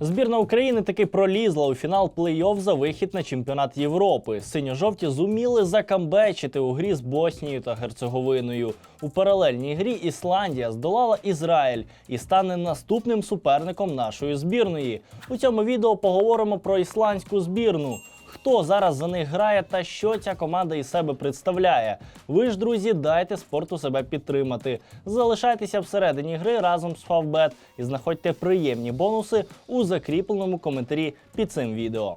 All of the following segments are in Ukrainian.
Збірна України таки пролізла у фінал плей-офф за вихід на чемпіонат Європи. Синьо-жовті зуміли закамбечити у грі з Боснією та Герцеговиною. У паралельній грі Ісландія здолала Ізраїль і стане наступним суперником нашої збірної. У цьому відео поговоримо про ісландську збірну. Хто зараз за них грає та що ця команда із себе представляє? Ви ж, друзі, дайте спорту себе підтримати. Залишайтеся всередині гри разом з Favbet і знаходьте приємні бонуси у закріпленому коментарі під цим відео.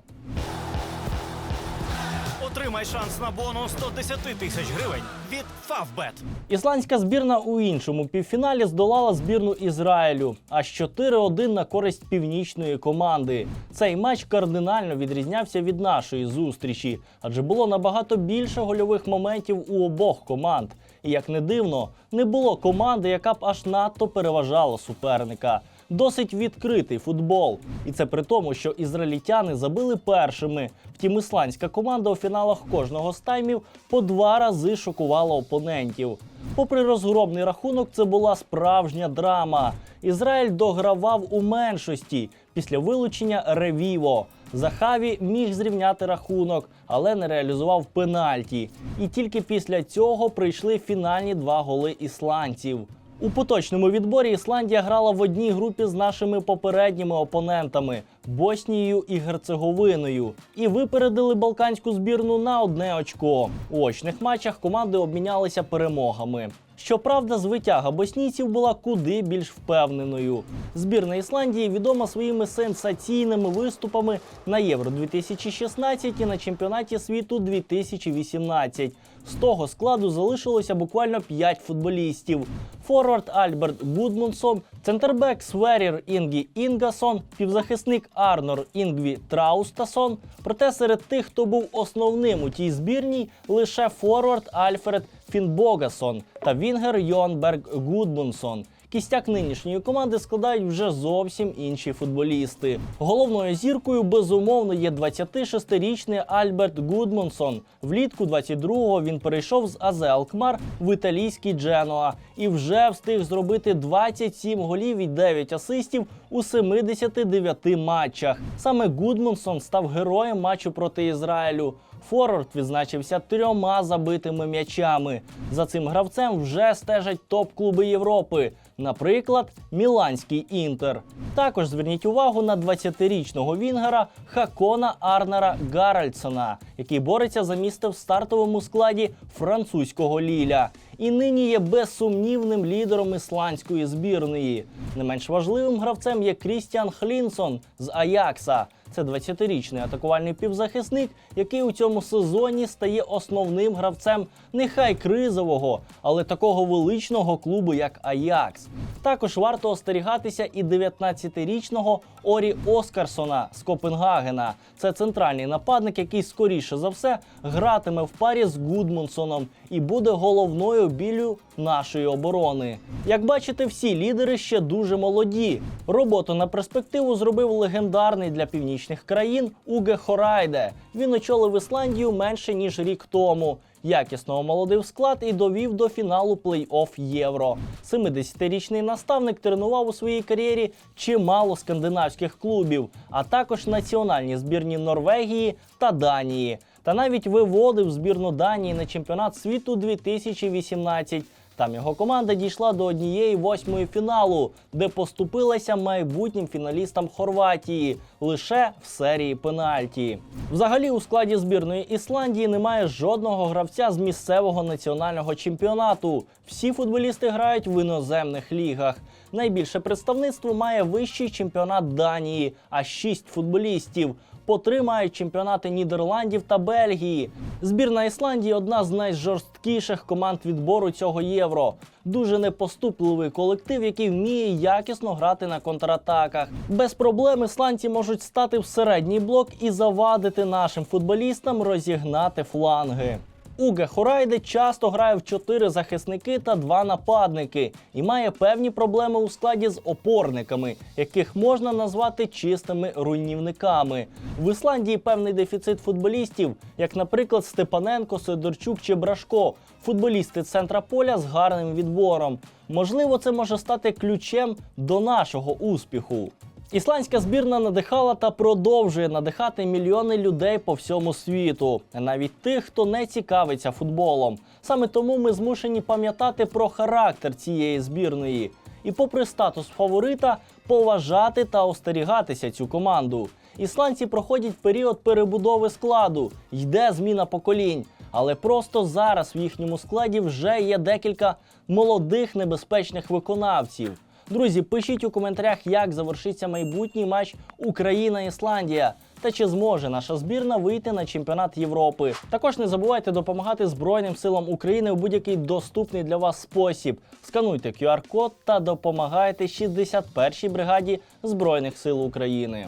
Отримай шанс на бонус 110 тисяч гривень від Favbet. Ісландська збірна у іншому півфіналі здолала збірну Ізраїлю, аж 4-1 на користь північної команди. Цей матч кардинально відрізнявся від нашої зустрічі, адже було набагато більше гольових моментів у обох команд. І як не дивно, не було команди, яка б аж надто переважала суперника. Досить відкритий футбол, і це при тому, що ізраїльтяни забили першими. Втім, ісландська команда у фіналах кожного з таймів по два рази шокувала опонентів. Попри розгромний рахунок, це була справжня драма. Ізраїль догравав у меншості після вилучення Ревіво. Захаві міг зрівняти рахунок, але не реалізував пенальті. І тільки після цього прийшли фінальні два голи ісландців. У поточному відборі Ісландія грала в одній групі з нашими попередніми опонентами Боснією і Герцеговиною, і випередили балканську збірну на одне очко. У очних матчах команди обмінялися перемогами. Щоправда, звитяга боснійців була куди більш впевненою. Збірна Ісландії відома своїми сенсаційними виступами на Євро 2016 і на чемпіонаті світу 2018. З того складу залишилося буквально 5 футболістів: форвард Альберт Гудмунсон, центрбек Сверір Інгі Інгасон, півзахисник Арнор Інгві Траустасон. Проте серед тих, хто був основним у тій збірній, лише форвард Альфред Фінбогасон та Вінгер Йонберг Гудмунсон. Кістяк нинішньої команди складають вже зовсім інші футболісти. Головною зіркою безумовно є 26-річний Альберт Гудмунсон. Влітку 22-го він перейшов з АЗ Алкмар в італійський Дженуа і вже встиг зробити 27 голів і 9 асистів у 79 матчах. Саме Гудмунсон став героєм матчу проти Ізраїлю. Форвард відзначився трьома забитими м'ячами. За цим гравцем вже стежать топ-клуби Європи, наприклад, Міланський Інтер. Також зверніть увагу на 20-річного вінгера Хакона Арнера Гаральдсона, який бореться за місце в стартовому складі французького Ліля. І нині є безсумнівним лідером ісландської збірної. Не менш важливим гравцем є Крістіан Хлінсон з Аякса. Це 20-річний атакувальний півзахисник, який у цьому сезоні стає основним гравцем нехай кризового, але такого величного клубу, як Аякс. Також варто остерігатися і 19-річного Орі Оскарсона з Копенгагена. Це центральний нападник, який скоріше за все гратиме в парі з Гудмунсоном і буде головною білю нашої оборони. Як бачите, всі лідери ще дуже молоді. Роботу на перспективу зробив легендарний для північних країн Уге Хорайде. Він очолив Ісландію менше ніж рік тому. Якісно омолодив склад і довів до фіналу плей-офф Євро. 70-річний наставник тренував у своїй кар'єрі чимало скандинавських клубів, а також національні збірні Норвегії та Данії. Та навіть виводив збірну Данії на чемпіонат світу 2018. Там його команда дійшла до однієї восьмої фіналу, де поступилася майбутнім фіналістам Хорватії лише в серії пенальті. Взагалі, у складі збірної Ісландії немає жодного гравця з місцевого національного чемпіонату. Всі футболісти грають в іноземних лігах. Найбільше представництво має вищий чемпіонат Данії, а шість футболістів. По три мають чемпіонати Нідерландів та Бельгії. Збірна Ісландії одна з найжорсткіших команд відбору цього євро. Дуже непоступливий колектив, який вміє якісно грати на контратаках. Без проблем ісландці можуть стати в середній блок і завадити нашим футболістам розігнати фланги. Уге Хорайде часто грає в чотири захисники та два нападники і має певні проблеми у складі з опорниками, яких можна назвати чистими руйнівниками. В Ісландії певний дефіцит футболістів, як, наприклад, Степаненко, Сидорчук чи Брашко, футболісти центра поля з гарним відбором. Можливо, це може стати ключем до нашого успіху. Ісландська збірна надихала та продовжує надихати мільйони людей по всьому світу, навіть тих, хто не цікавиться футболом. Саме тому ми змушені пам'ятати про характер цієї збірної і, попри статус фаворита, поважати та остерігатися цю команду. Ісландці проходять період перебудови складу, йде зміна поколінь. Але просто зараз в їхньому складі вже є декілька молодих небезпечних виконавців. Друзі, пишіть у коментарях, як завершиться майбутній матч Україна-Ісландія та чи зможе наша збірна вийти на чемпіонат Європи. Також не забувайте допомагати Збройним силам України у будь-який доступний для вас спосіб. Скануйте QR-код та допомагайте 61-й бригаді Збройних сил України.